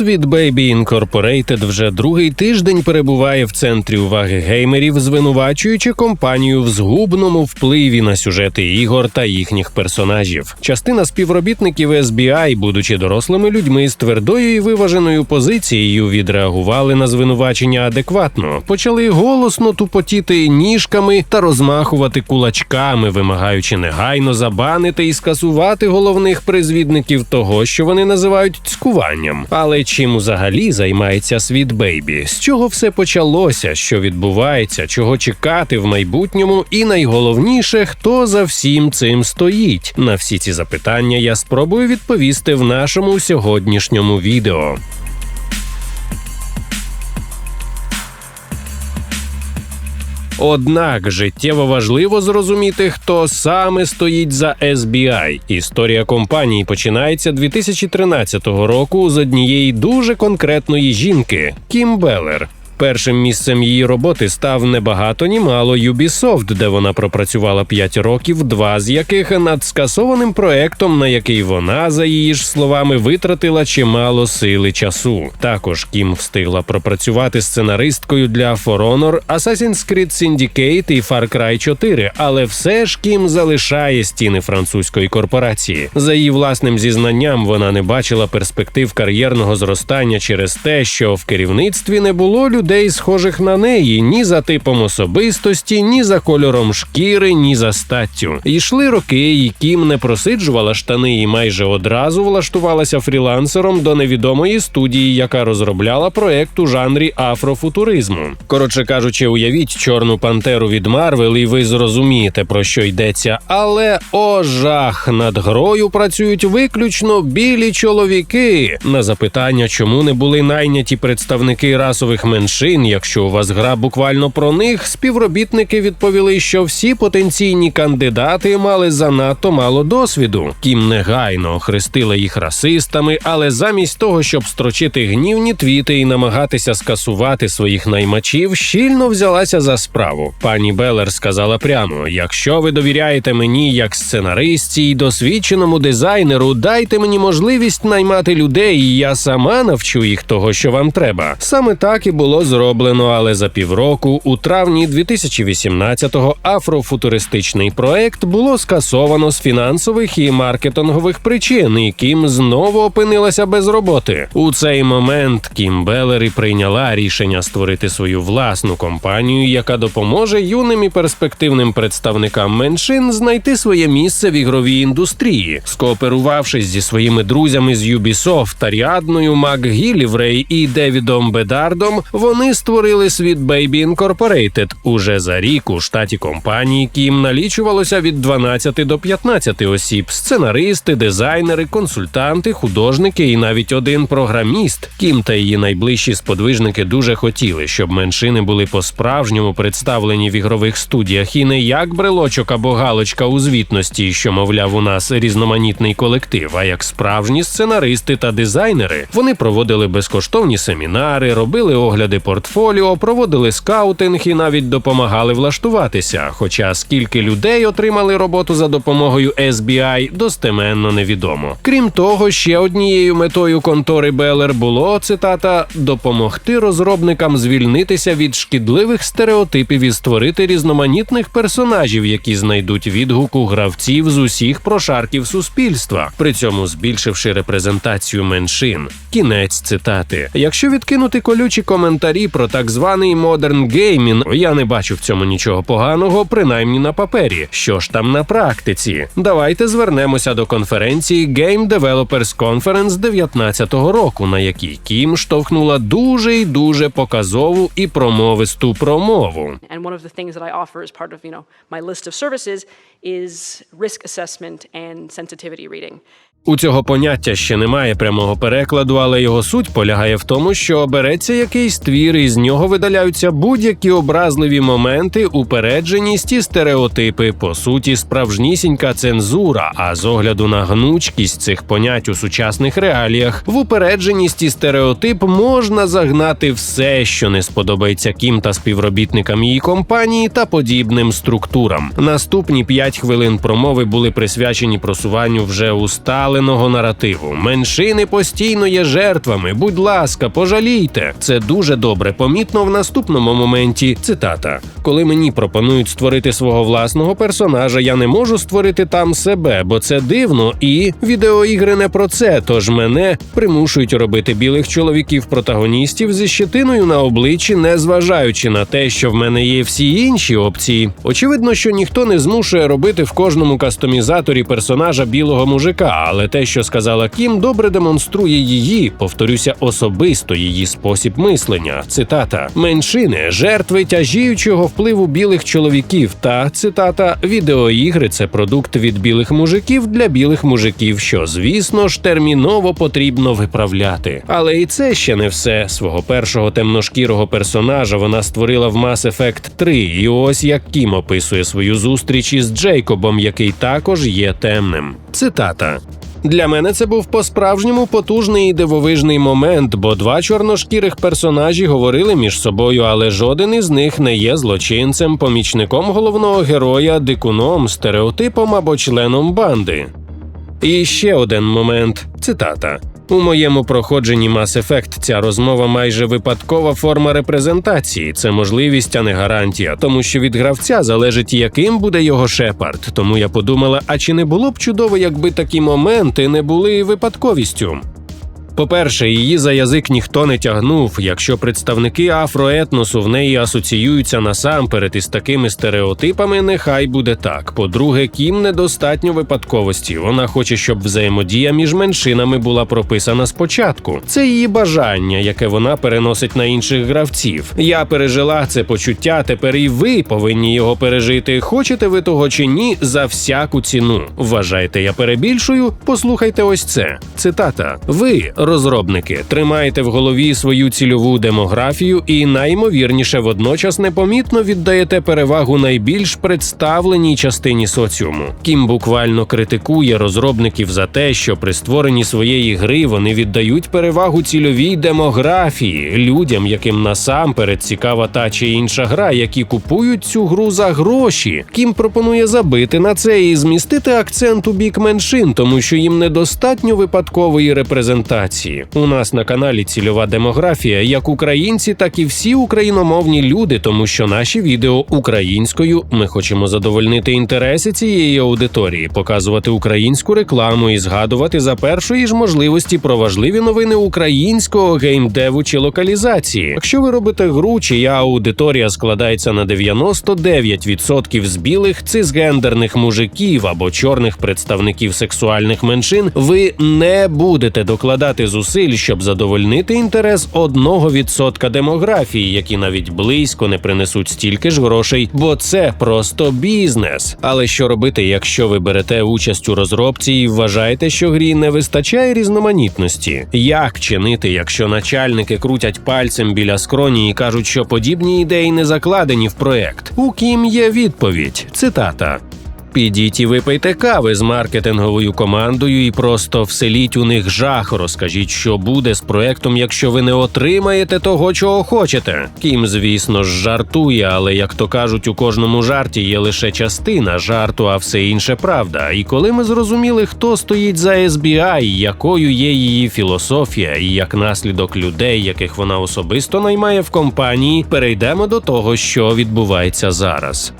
Sweet Baby Incorporated вже другий тиждень перебуває в центрі уваги геймерів, звинувачуючи компанію в згубному впливі на сюжети ігор та їхніх персонажів. Частина співробітників SBI, будучи дорослими людьми з твердою і виваженою позицією, відреагували на звинувачення адекватно, почали голосно тупотіти ніжками та розмахувати кулачками, вимагаючи негайно забанити і скасувати головних призвідників того, що вони називають цькуванням. Але чим взагалі займається світ Бейбі? З чого все почалося? Що відбувається, чого чекати в майбутньому? І найголовніше, хто за всім цим стоїть? На всі ці запитання я спробую відповісти в нашому сьогоднішньому відео. Однак життєво важливо зрозуміти, хто саме стоїть за SBI. Історія компанії починається 2013 року з однієї дуже конкретної жінки Кім Беллер. Першим місцем її роботи став не багато ні мало Ubisoft, де вона пропрацювала 5 років, два з яких над скасованим проектом, на який вона, за її ж словами, витратила чимало сили часу. Також Кім встигла пропрацювати сценаристкою для For Honor, Assassin's Creed Syndicate і Far Cry 4, але все ж Кім залишає стіни французької корпорації. За її власним зізнанням вона не бачила перспектив кар'єрного зростання через те, що в керівництві не було людей людей, схожих на неї, ні за типом особистості, ні за кольором шкіри, ні за статтю. Йшли роки, і Кім не просиджувала штани і майже одразу влаштувалася фрілансером до невідомої студії, яка розробляла проект у жанрі афрофутуризму. Коротше кажучи, уявіть чорну пантеру від Марвел, і ви зрозумієте про що йдеться. Але о жах над грою працюють виключно білі чоловіки. На запитання, чому не були найняті представники расових меншин меншин. Якщо у вас гра буквально про них, співробітники відповіли, що всі потенційні кандидати мали занадто мало досвіду. Кім негайно охрестила їх расистами, але замість того, щоб строчити гнівні твіти і намагатися скасувати своїх наймачів, щільно взялася за справу. Пані Белер сказала прямо: якщо ви довіряєте мені як сценаристі й досвідченому дизайнеру, дайте мені можливість наймати людей, і я сама навчу їх того, що вам треба. Саме так і було зроблено, але за півроку, у травні 2018-го афрофутуристичний проект було скасовано з фінансових і маркетингових причин, і Кім знову опинилася без роботи. У цей момент Кім Белері прийняла рішення створити свою власну компанію, яка допоможе юним і перспективним представникам меншин знайти своє місце в ігровій індустрії, скооперувавшись зі своїми друзями з Ubisoft, Аріадною, Мак Гіліврей і Девідом Бедардом. Вони створили світ Baby Incorporated. Уже за рік у штаті компанії Кім налічувалося від 12 до 15 осіб: сценаристи, дизайнери, консультанти, художники і навіть один програміст. Кім та її найближчі сподвижники дуже хотіли, щоб меншини були по-справжньому представлені в ігрових студіях і не як брелочок або галочка у звітності, що мовляв у нас різноманітний колектив, а як справжні сценаристи та дизайнери. Вони проводили безкоштовні семінари, робили огляди портфоліо, проводили скаутинг і навіть допомагали влаштуватися. Хоча скільки людей отримали роботу за допомогою SBI, достеменно невідомо. Крім того, ще однією метою контори Белер було цитата допомогти розробникам звільнитися від шкідливих стереотипів і створити різноманітних персонажів, які знайдуть відгук у гравців з усіх прошарків суспільства, при цьому збільшивши репрезентацію меншин. Кінець цитати. Якщо відкинути колючі коментарі про так званий модерн геймінг, я не бачу в цьому нічого поганого, принаймні на папері. Що ж там на практиці? Давайте звернемося до конференції Game Developers Conference 19-го року, на якій Кім штовхнула дуже і дуже показову і промовисту промову. And one of the things that I offer as part of, you know, my list of services is risk assessment and sensitivity reading. У цього поняття ще немає прямого перекладу, але його суть полягає в тому, що береться якийсь твір, і з нього видаляються будь-які образливі моменти, упередженість і стереотипи, по суті, справжнісінька цензура. А з огляду на гнучкість цих понять у сучасних реаліях, в упередженість і стереотип можна загнати все, що не сподобається Кім та співробітникам її компанії та подібним структурам. Наступні 5 хвилин промови були присвячені просуванню вже усталеного наративу. Меншини постійно є жертвами. Будь ласка, пожалійте. Це дуже добре помітно в наступному моменті. Цитата: коли мені пропонують створити свого власного персонажа, я не можу створити там себе, бо це дивно, і відеоігри не про це. Тож мене примушують робити білих чоловіків протагоністів зі щетиною на обличчі, не зважаючи на те, що в мене є всі інші опції. Очевидно, що ніхто не змушує робити в кожному кастомізаторі персонажа білого мужика, але те, що сказала Кім, добре демонструє її, повторюся, особисто її спосіб мислення. Цитата: меншини, жертви тяжіючого впливу білих чоловіків. Та цитата: відеоігри це продукт від білих мужиків для білих мужиків, що звісно ж терміново потрібно виправляти. Але і це ще не все. Свого першого темношкірого персонажа вона створила в Mass Effect 3. І ось як Кім описує свою зустріч із Джейкобом, який також є темним. Цитата. Для мене це був по-справжньому потужний і дивовижний момент, бо два чорношкірих персонажі говорили між собою, але жоден із них не є злочинцем, помічником головного героя, дикуном, стереотипом або членом банди. І ще один момент цитата. У моєму проходженні Mass Effect ця розмова майже випадкова форма репрезентації. Це можливість, а не гарантія, тому що від гравця залежить, яким буде його шепард. Тому я подумала: а чи не було б чудово, якби такі моменти не були випадковістю? По-перше, її за язик ніхто не тягнув, якщо представники афроетносу в неї асоціюються насамперед із такими стереотипами, нехай буде так. По-друге, Кім недостатньо випадковості. Вона хоче, щоб взаємодія між меншинами була прописана спочатку. Це її бажання, яке вона переносить на інших гравців. Я пережила це почуття. Тепер і ви повинні його пережити. Хочете ви того чи ні, за всяку ціну. Вважаєте, я перебільшую? Послухайте ось це. Цитата: Ви, розробники, тримаєте в голові свою цільову демографію і найімовірніше водночас непомітно віддаєте перевагу найбільш представленій частині соціуму. Кім буквально критикує розробників за те, що при створенні своєї гри вони віддають перевагу цільовій демографії людям, яким насамперед цікава та чи інша гра, які купують цю гру за гроші. Кім пропонує забити на це і змістити акцент у бік меншин, тому що їм недостатньо випадкової репрезентації. У нас на каналі цільова демографія, як українці, так і всі україномовні люди, тому що наші відео українською ми хочемо задовольнити інтереси цієї аудиторії, показувати українську рекламу і згадувати за першої ж можливості про важливі новини українського геймдеву чи локалізації. Якщо ви робите гру, чия аудиторія складається на 99% з білих цисгендерних мужиків або чорних представників сексуальних меншин, ви не будете докладати зусиль, щоб задовольнити інтерес 1% демографії, які навіть близько не принесуть стільки ж грошей, бо це просто бізнес. Але що робити, якщо ви берете участь у розробці і вважаєте, що грі не вистачає різноманітності? Як чинити, якщо начальники крутять пальцем біля скроні і кажуть, що подібні ідеї не закладені в проект? У ким є відповідь? Цитата. Підіть і випийте кави з маркетинговою командою і просто вселіть у них жах. Розкажіть, що буде з проектом, якщо ви не отримаєте того, чого хочете. Кім, звісно ж, жартує, але як то кажуть, у кожному жарті є лише частина жарту, а все інше правда. І коли ми зрозуміли, хто стоїть за SBI, якою є її філософія, і як наслідок людей, яких вона особисто наймає в компанії, перейдемо до того, що відбувається зараз.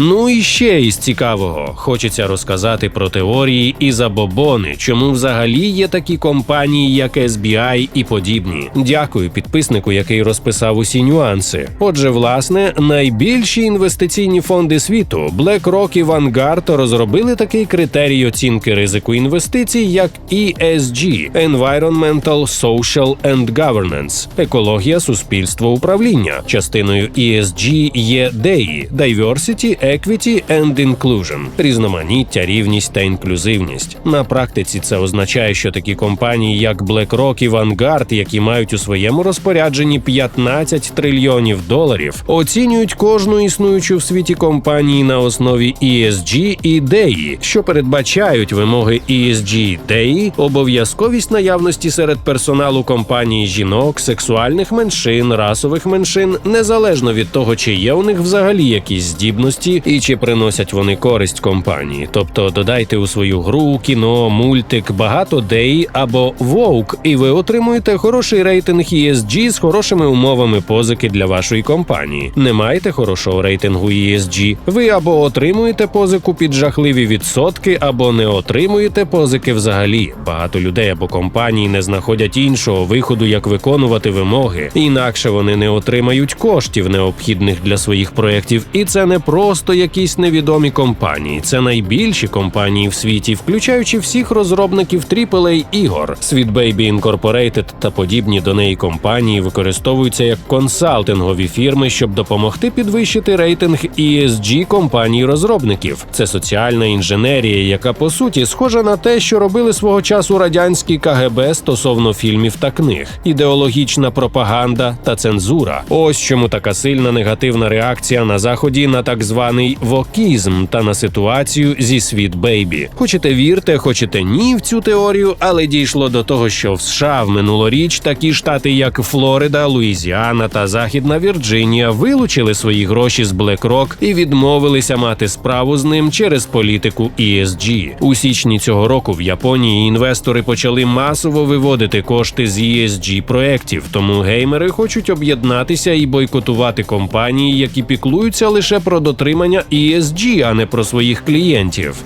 Ну і ще із цікавого хочеться розказати про теорії і забобони, чому взагалі є такі компанії, як SBI і подібні. Дякую підписнику, який розписав усі нюанси. Отже, власне, найбільші інвестиційні фонди світу BlackRock і Vanguard розробили такий критерій оцінки ризику інвестицій, як ESG – Environmental, Social and Governance – екологія, суспільство, управління. Частиною ESG є DEI – Diversity, Equity and Inclusion – різноманіття, рівність та інклюзивність. На практиці це означає, що такі компанії, як BlackRock і Vanguard, які мають у своєму розпорядженні 15 трильйонів доларів, оцінюють кожну існуючу в світі компанії на основі ESG і DEI, що передбачають вимоги ESG DEI, обов'язковість наявності серед персоналу компанії жінок, сексуальних меншин, расових меншин, незалежно від того, чи є у них взагалі якісь здібності продукті і чи приносять вони користь компанії. Тобто додайте у свою гру, кіно, мультик, багато дей або Vogue, і ви отримуєте хороший рейтинг ESG з хорошими умовами позики для вашої компанії. Не маєте хорошого рейтингу ESG, ви або отримуєте позику під жахливі відсотки, або не отримуєте позики взагалі. Багато людей або компаній не знаходять іншого виходу, як виконувати вимоги, інакше вони не отримають коштів, необхідних для своїх проєктів. І це не просто якісь невідомі компанії, це найбільші компанії в світі, включаючи всіх розробників AAA ігор. Sweet Baby Incorporated та подібні до неї компанії використовуються як консалтингові фірми, щоб допомогти підвищити рейтинг ESG компаній розробників. Це соціальна інженерія, яка по суті схожа на те, що робили свого часу радянські КГБ стосовно фільмів та книг, ідеологічна пропаганда та цензура. Ось чому така сильна негативна реакція на заході на так званий вокізм та на ситуацію зі світ Бейбі. Хочете вірте, хочете ні в цю теорію, але дійшло до того, що в США в минулоріч такі штати, як Флорида, Луїзіана та Західна Вірджинія, вилучили свої гроші з BlackRock і відмовилися мати справу з ним через політику ESG. У січні цього року в Японії інвестори почали масово виводити кошти з ESG проєктів, тому геймери хочуть об'єднатися і бойкотувати компанії, які піклуються лише про дотримання ESG, а не про своїх клієнтів.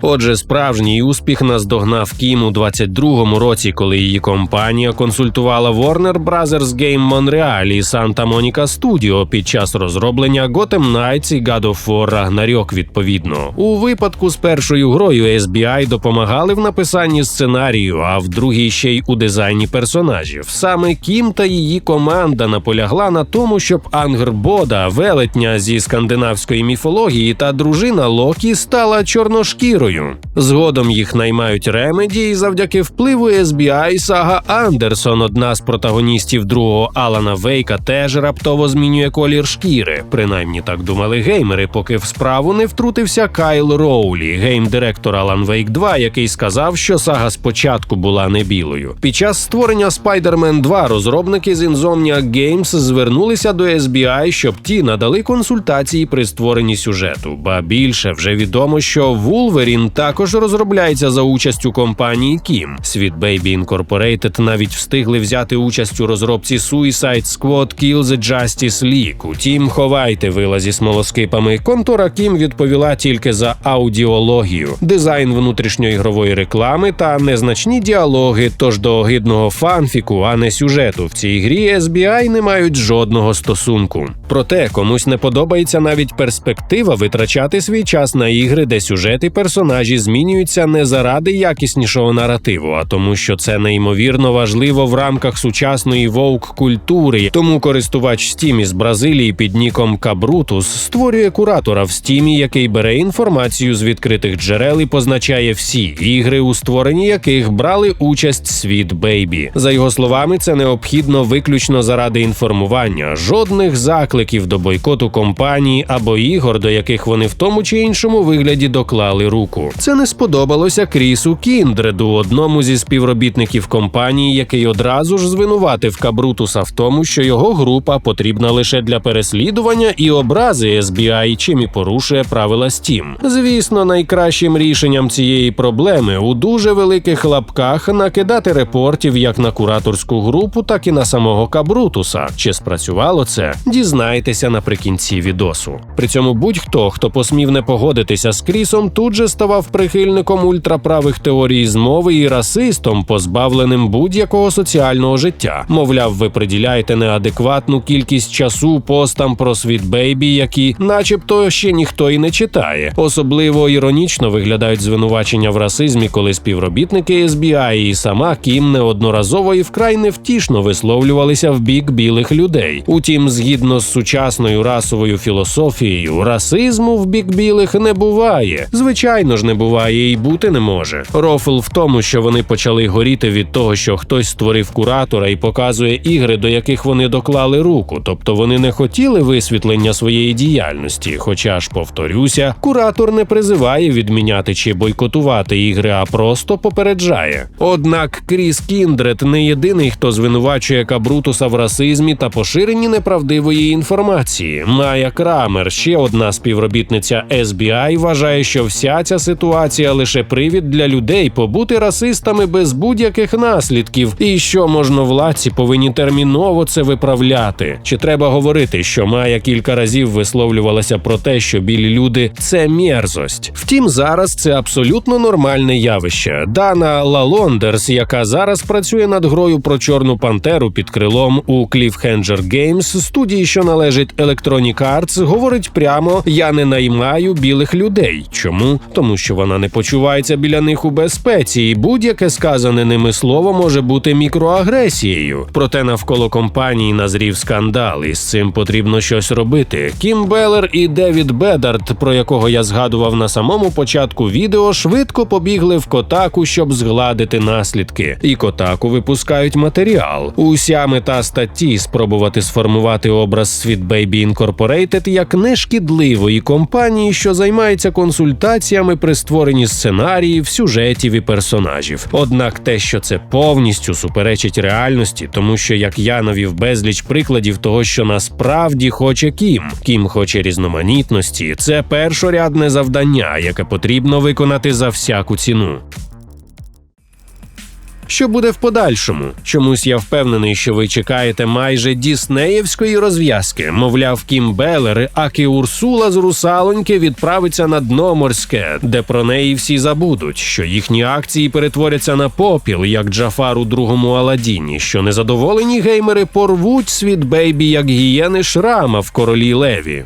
Отже, справжній успіх наздогнав Кім у 22-му році, коли її компанія консультувала Warner Brothers Game Montreal і Santa Monica Studio під час розроблення Gotham Knights і God of War Ragnarok відповідно. У випадку з першою грою SBI допомагали в написанні сценарію, а в другій ще й у дизайні персонажів. Саме Кім та її команда наполягла на тому, щоб Ангрбода, велетня зі скандинавської міфології та дружина Локі стала чорношкірою. Згодом їх наймають Ремеді, і завдяки впливу SBI Сага Андерсон, одна з протагоністів другого Алана Вейка, теж раптово змінює колір шкіри. Принаймні так думали геймери, поки в справу не втрутився Кайл Роулі, гейм-директор Alan Wake 2, який сказав, що сага спочатку була не білою. Під час створення Spider-Man 2 розробники з Insomniac Games звернулися до SBI, щоб ті надали консультації при створенні сюжету. Ба більше вже відомо, що Wolverine також розробляється за участю компанії Кім. Sweet Baby Incorporated навіть встигли взяти участь у розробці Suicide Squad Kill the Justice League. Утім, ховайте вила зі смолоскипами. Контора Кім відповіла тільки за аудіологію, дизайн внутрішньоігрової реклами та незначні діалоги. Тож до огидного фанфіку, а не сюжету в цій грі SBI не мають жодного стосунку. Проте комусь не подобається навіть перспектива витрачати свій час на ігри, де сюжет і персонажі змінюються не заради якіснішого наративу, а тому, що це неймовірно важливо в рамках сучасної вовк культури. Тому користувач Steam із Бразилії під ніком Кабрутус створює куратора в Steam, який бере інформацію з відкритих джерел і позначає всі ігри, у створенні яких брали участь Світ Бейбі. За його словами, це необхідно виключно заради інформування, жодних закликів до бойкоту компанії або ігор, до яких вони в тому чи іншому вигляді доклали руку. Це не сподобалося Крісу Кіндреду, одному зі співробітників компанії, який одразу ж звинуватив Кабрутуса в тому, що його група потрібна лише для переслідування і образи SBI, чим і порушує правила Steam. Звісно, найкращим рішенням цієї проблеми у дуже великих лапках накидати репортів як на кураторську групу, так і на самого Кабрутуса. Чи спрацювало це? Дізнайтеся наприкінці відосу. При цьому будь-хто, хто посмів не погодитися з Крісом, тут же ставав прихильником ультраправих теорій змови і расистом, позбавленим будь-якого соціального життя. Мовляв, ви приділяєте неадекватну кількість часу постам про світ бейбі, які, начебто, ще ніхто і не читає. Особливо іронічно виглядають звинувачення в расизмі, коли співробітники SBI і сама Кім неодноразово і вкрай невтішно висловлювалися в бік білих людей. Утім, згідно з сучасною расовою філософією, расизму в бік білих не буває. Звичайно ж не буває і бути не може. Рофл в тому, що вони почали горіти від того, що хтось створив куратора і показує ігри, до яких вони доклали руку. Тобто вони не хотіли висвітлення своєї діяльності. Хоча ж, повторюся, куратор не призиває відміняти чи бойкотувати ігри, а просто попереджає. Однак Кріс Кіндред не єдиний, хто звинувачує Кабрутуса в расизмі та поширенні неправдивої інформації. Майя Крамер, ще одна співробітниця SBI, вважає, що вся ця ситуація лише привід для людей побути расистами без будь-яких наслідків, і що можновладці повинні терміново це виправляти. Чи треба говорити, що Майя кілька разів висловлювалася про те, що білі люди це мерзость. Втім, зараз це абсолютно нормальне явище. Дана Лалондерс, яка зараз працює над грою про чорну пантеру під крилом у Cliffhanger Games, студії, що належить Electronic Arts, говорить прямо: я не наймаю білих людей. Чому? Тому що вона не почувається біля них у безпеці, і будь-яке сказане ними слово може бути мікроагресією. Проте навколо компанії назрів скандал, і з цим потрібно щось робити. Кім Беллер і Девід Бедард, про якого я згадував на самому початку відео, швидко побігли в Котаку, щоб згладити наслідки. І Котаку випускають матеріал. Уся мета статті спробувати сформувати образ Sweet Baby Incorporated як нешкідливої компанії, що займається консультаціями при створенні сценаріїв, сюжетів і персонажів. Однак те, що це повністю суперечить реальності, тому що як я навів безліч прикладів того, що насправді хоче Кім. Кім хоче різноманітності. Це першорядне завдання, яке потрібно виконати за всяку ціну. Що буде в подальшому? Чомусь я впевнений, що ви чекаєте майже діснеївської розв'язки. Мовляв, Кім Белер, аки Урсула з русалоньки відправиться на дно морське, де про неї всі забудуть, що їхні акції перетворяться на попіл, як Джафар у другому Аладдіні, що незадоволені геймери порвуть світ бейбі, як гієни шрама в королі Леві.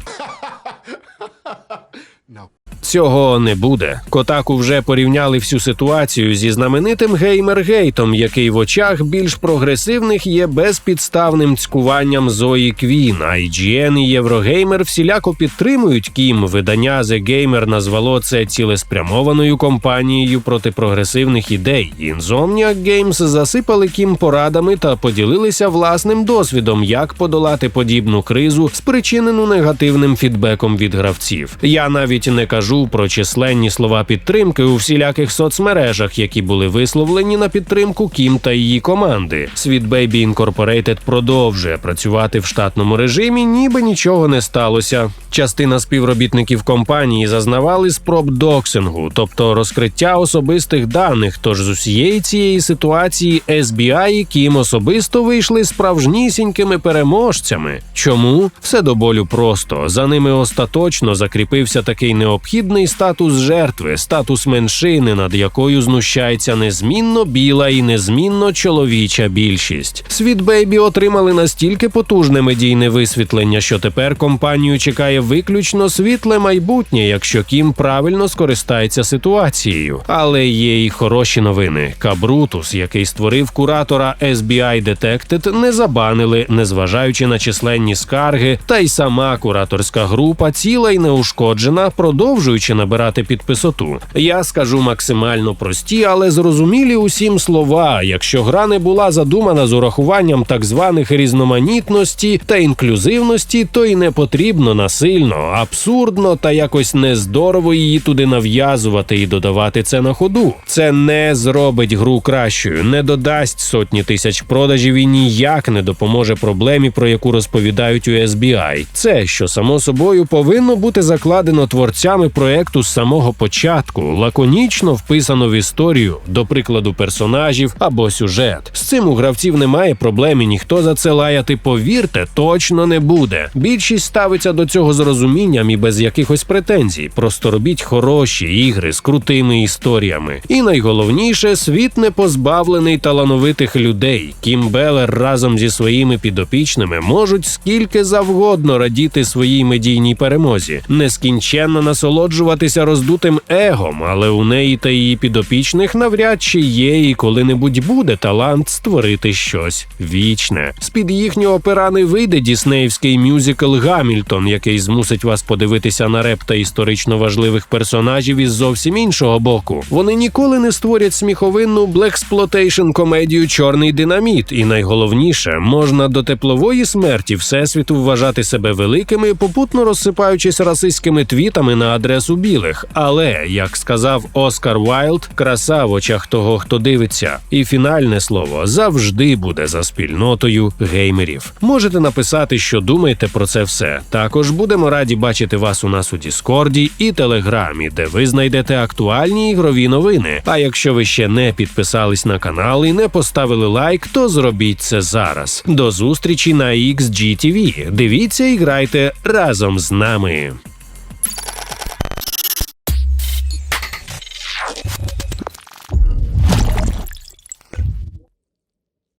Цього не буде. Котаку вже порівняли всю ситуацію зі знаменитим геймергейтом, який в очах більш прогресивних є безпідставним цькуванням Зої Квін. IGN і Єврогеймер всіляко підтримують Кім. Видання The Gamer назвало це цілеспрямованою кампанією проти прогресивних ідей. Insomniac Games засипали Кім порадами та поділилися власним досвідом, як подолати подібну кризу, спричинену негативним фідбеком від гравців. Я навіть не кажу про численні слова підтримки у всіляких соцмережах, які були висловлені на підтримку Кім та її команди. Sweet Baby Incorporated продовжує працювати в штатному режимі, ніби нічого не сталося. Частина співробітників компанії зазнавали спроб доксингу, тобто розкриття особистих даних. Тож з усієї цієї ситуації SBI і Кім особисто вийшли справжнісінькими переможцями. Чому все до болю просто за ними остаточно закріпився такий необхідний статус жертви, статус меншини, над якою знущається незмінно біла і незмінно чоловіча більшість. Світ Бейбі отримали настільки потужне медійне висвітлення, що тепер компанію чекає виключно світле майбутнє, якщо Кім правильно скористається ситуацією. Але є й хороші новини. Кабрутус, який створив куратора SBI Detected, не забанили, незважаючи на численні скарги, та й сама кураторська група ціла й неушкоджена, продовжуючи набирати підписоту. Я скажу максимально прості, але зрозумілі усім слова. Якщо гра не була задумана з урахуванням так званих різноманітності та інклюзивності, то й не потрібно насильно, абсурдно та якось нездорово її туди нав'язувати і додавати це на ходу. Це не зробить гру кращою, не додасть сотні тисяч продажів і ніяк не допоможе проблемі, про яку розповідають у SBI. Це що само собою повинно бути закладено творцями проекту з самого початку, лаконічно вписано в історію, до прикладу персонажів або сюжет. З цим у гравців немає проблем і ніхто за це лаяти, повірте, точно не буде. Більшість ставиться до цього з розумінням і без якихось претензій. Просто робіть хороші ігри з крутими історіями. І найголовніше, світ не позбавлений талановитих людей. Кім Белер разом зі своїми підопічними можуть скільки завгодно радіти своїй медійній перемозі, нескінченно насолоджуватися насолоджуватися роздутим егом, але у неї та її підопічних навряд чи є і коли-небудь буде талант створити щось вічне. З під їхнього пера не вийде діснеївський мюзикл Гамільтон, який змусить вас подивитися на реп та історично важливих персонажів із зовсім іншого боку. Вони ніколи не створять сміховинну блексплотейшн комедію Чорний динаміт, і найголовніше можна до теплової смерті всесвіту вважати себе великими, попутно розсипаючись расистськими твітами на адресу білих. Але як сказав Оскар Вайлд, краса в очах того, хто дивиться. І фінальне слово завжди буде за спільнотою геймерів. Можете написати, що думаєте про це все. Також будемо раді бачити вас у нас у Діскорді і Телеграмі, де ви знайдете актуальні ігрові новини. А якщо ви ще не підписались на канал і не поставили лайк, то зробіть це зараз. До зустрічі на XGTV. Дивіться і грайте разом з нами.